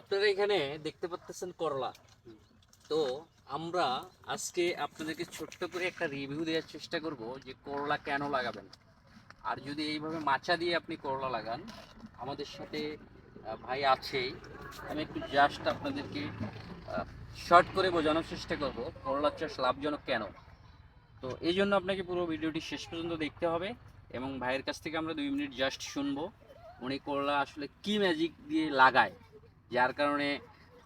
আপনারা এখানে দেখতে পাচ্ছেন করলা। তো আমরা আজকে আপনাদেরকে ছোট্ট করে একটা রিভিউ দেওয়ার চেষ্টা করব যে করলা কেন লাগাবেন। আর যদি এইভাবে মাচা দিয়ে আপনি করলা লাগান আমাদের সাথে ভাই আছেই আমি একটু জাস্ট আপনাদেরকে শর্ট করে বোঝানোর চেষ্টা করব করলা চাষ লাভজনক কেন। তো এই জন্য আপনাকে পুরো ভিডিওটি শেষ পর্যন্ত দেখতে হবে। এবং ভাইয়ের কাছ থেকে আমরা দুই মিনিট জাস্ট শুনব। উনি করলা আসলে কি ম্যাজিক দিয়ে লাগায় যার কারণে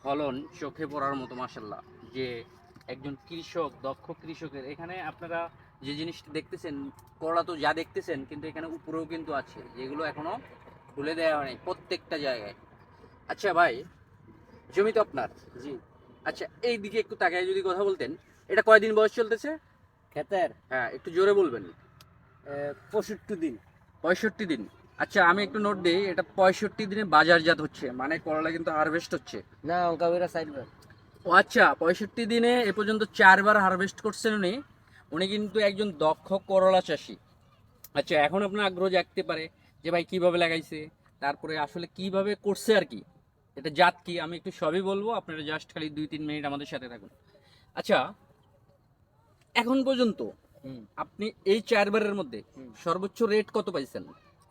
ফলন চোখে পড়ার মতো মাসাল্লাহ যে একজন কৃষক দক্ষ কৃষকের এখানে আপনারা যে জিনিসটা দেখতেছেন করলা তো যা দেখতেছেন কিন্তু এখানে উপরেও কিন্তু আছে যেগুলো এখনও খুলে দেওয়া হয়নি প্রত্যেকটা জায়গায়। আচ্ছা ভাই জমি তো আপনার? জি। আচ্ছা এই দিকে একটু তাকায় যদি কথা বলতেন এটা কয়দিন বয়স চলতেছে? ক্ষেতের। হ্যাঁ একটু জোরে বলবেন। পঁয়ষট্টি দিন। পঁয়ষট্টি দিন। আচ্ছা আমি একটু নোট দিই এটা পঁয়ষট্টি দিনে বাজারজাত হচ্ছে মানে করলা কিন্তু হারভেস্ট হচ্ছে। না অঙ্কা বেরা। সাইড ও আচ্ছা পঁয়ষট্টি দিনে এ পর্যন্ত চারবার হারভেস্ট করছেন উনি। উনি কিন্তু একজন দক্ষ করলা চাষি। আচ্ছা এখন আপনার আগ্রহ জাগতে পারে যে ভাই কীভাবে লাগাইছে তারপরে আসলে কীভাবে করছে আর কি। এটা জাত কি আমি একটু সবই বলব আপনারা জাস্ট খালি দুই তিন মিনিট আমাদের সাথে থাকুন। আচ্ছা এখন পর্যন্ত আপনি এই চারবারের মধ্যে সর্বোচ্চ রেট কত পাইছেন?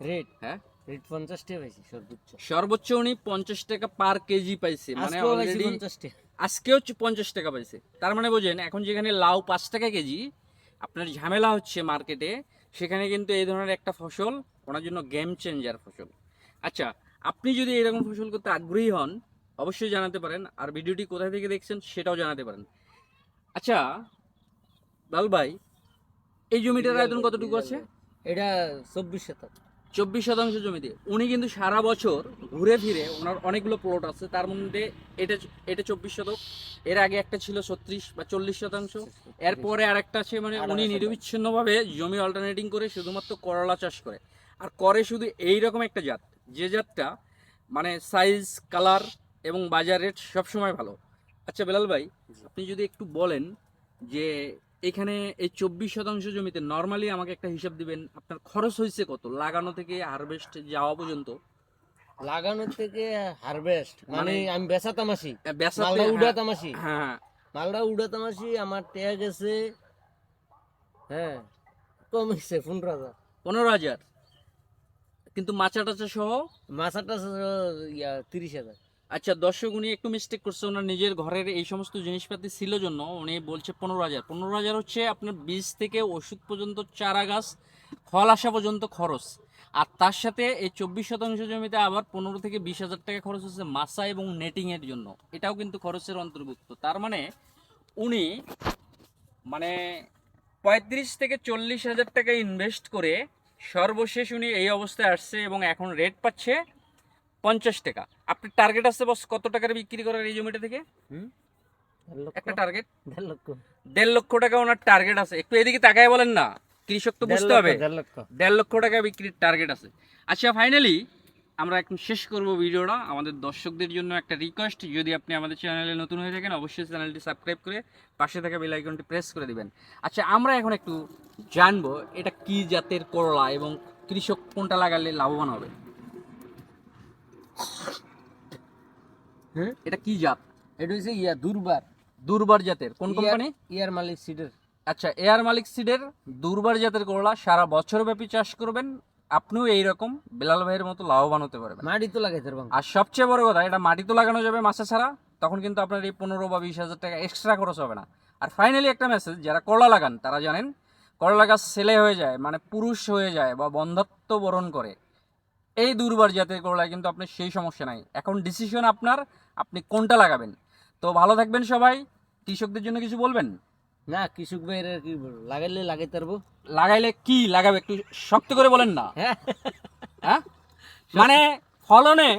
রেট হ্যাঁ। রেট পঞ্চাশ টাকা পাইছি সর্বোচ্চ। সর্বোচ্চ উনি পঞ্চাশ টাকা পার কেজি পাইছে। মানে অলরেডি আজকেও পঞ্চাশ টাকা পাইছে। তার মানে বোঝেন এখন যেখানে লাউ পাঁচ টাকা কেজি আপনার ঝামেলা হচ্ছে মার্কেটে সেখানে কিন্তু এই ধরনের একটা ফসল ওনার জন্য গেম চেঞ্জার ফসল। আচ্ছা আপনি যদি এরকম ফসল করতে আগ্রহী হন অবশ্যই জানাতে পারেন। আর ভিডিওটি কোথায় থেকে দেখছেন সেটাও জানাতে পারেন। আচ্ছা লাল ভাই এই জমিটার আয়তন কতটুকু আছে? এটা চব্বিশ শতক চব্বিশ শতাংশ জমিতে। উনি কিন্তু সারা বছর ঘুরে ফিরে ওনার অনেকগুলো প্লট আছে। তার মধ্যে এটা এটা চব্বিশ শতক এর আগে একটা ছিল ছত্রিশ বা চল্লিশ শতাংশ। এরপরে আর একটা আছে মানে উনি নিরবিচ্ছিন্নভাবে জমি অল্টারনেটিং করে শুধুমাত্র করলা চাষ করে। আর করে শুধু এই রকম একটা জাত। যে জাতটা মানে সাইজ কালার এবং বাজার রেট সবসময় ভালো। আচ্ছা বেলাল ভাই আপনি যদি একটু বলেন যে এখানে এই চব্বিশ শতাংশ জমিতে নর্মালি আমাকে একটা হিসাব দিবেন আপনার খরচ হয়েছে কত? লাগানো থেকে হারভেস্ট যাওয়া পর্যন্ত? লাগানোর থেকে হারভেস্ট মানে মানে- আমি বেচাতাম আসি আহ, বেচাতে- হ্যাঁ, উড়াতাম আসি হ্যাঁ হ্যাঁ। মালটা উড়াতাম আসি আমার টেয়া গেছে হ্যাঁ কমেছে পনেরো হাজার। পনেরো হাজার? কিন্তু মাচা টাচা সহ? মাছাটা ইয়া তিরিশ হাজার। আচ্ছা দর্শক, উনি একটু মিস্টেক করছে। ওনার নিজের ঘরের এই সমস্ত জিনিসপাতি ছিল জন্য উনি বলছে পনেরো হাজার। পনেরো হাজার হচ্ছে আপনার বীজ থেকে ওষুধ পর্যন্ত, চারা গাছ, ফল আসা পর্যন্ত খরচ। আর তার সাথে এই চব্বিশ শতাংশ জমিতে আবার পনেরো থেকে বিশ হাজার টাকা খরচ হচ্ছে মাসা এবং নেটিংয়ের জন্য। এটাও কিন্তু খরচের অন্তর্ভুক্ত। তার মানে উনি মানে পঁয়ত্রিশ থেকে চল্লিশ হাজার টাকা ইনভেস্ট করে সর্বশেষ উনি এই অবস্থায় আসছে এবং এখন রেট পাচ্ছে পঞ্চাশ টাকা। আপনার টার্গেট আছে বস কত টাকার বিক্রি করার এই জমিটা থেকে? হুম? একটা টার্গেট দেড় লক্ষ। দেড় লক্ষ টাকা ওনার টার্গেট আছে। একটু এদিকে তাকায় বলেন না কৃষক তো বুঝতে হবে। দেড় লক্ষ। দেড় লক্ষ টাকা বিক্রির টার্গেট আছে। আচ্ছা ফাইনালি আমরা এখন শেষ করব ভিডিওটা। আমাদের দর্শকদের জন্য একটা রিকোয়েস্ট যদি আপনি আমাদের চ্যানেলে নতুন হয়ে থাকেন অবশ্যই চ্যানেলটি সাবস্ক্রাইব করে পাশে থাকা বেল আইকনটি প্রেস করে দিবেন। আচ্ছা আমরা এখন একটু জানব এটা কি জাতের করলা এবং কৃষক কোনটা লাগালে লাভবান হবে? এটা কি জাত? এটা হচ্ছে ইয়া দুর্বার। দুর্বার জাতের। কোন কোম্পানি? ইয়ার মালিক সিডের। আচ্ছা এয়ার মালিক সিডের দুর্বার জাতের করলা সারা বছর ব্যাপী চাষ করবেন। আপনিও এইরকম বেলাল ভাইয়ের মতো লাভবান হতে পারবেন। মাটি তো লাগাইতে পারবেন আর সবচেয়ে বড় কথা এটা মাটি তো লাগানো যাবে মাসে ছাড়া তখন কিন্তু আপনার এই পনেরো বা বিশ হাজার টাকা এক্সট্রা খরচ হবে না। আর ফাইনালি একটা মেসেজ যারা করলা লাগান তারা জানেন করলা গাছ ছেলে হয়ে যায় মানে পুরুষ হয়ে যায় বা বন্ধাত্ব বরণ করে। এই দুর্বার জাতের করলায় কিন্তু আপনার সেই সমস্যা নাই। এখন ডিসিশন আপনার আপনি কোনটা লাগাবেন? তো ভালো থাকবেন সবাই। কৃষকদের জন্য কিছু বলবেন? না কৃষক ভাইয়ের কি লাগাইলে লাগাইতে পারব। লাগাইলে কি লাগাবে একটু শক্ত করে বলেন না। হ্যাঁ। হ্যাঁ? মানে ফলনে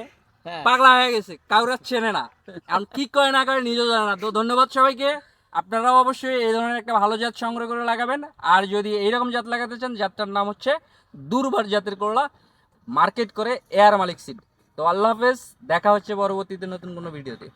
হ্যাঁ। পাগলা হয়ে গেছে কাউরা চেনে না। এখন কি করে না করে নিজেও জানে না। তো ধন্যবাদ সবাইকে। আপনারাও অবশ্যই এই ধরনের একটা ভালো জাত সংগ্রহ করে লাগাবেন। আর যদি এইরকম জাত লাগাতে চান জাতটার নাম হচ্ছে দুর্বার জাতের করলা। মার্কেট করে এয়ার মালিক সিট। তো আল্লাহ হাফেজ দেখা হচ্ছে পরবর্তীতে নতুন কোনো ভিডিওতে।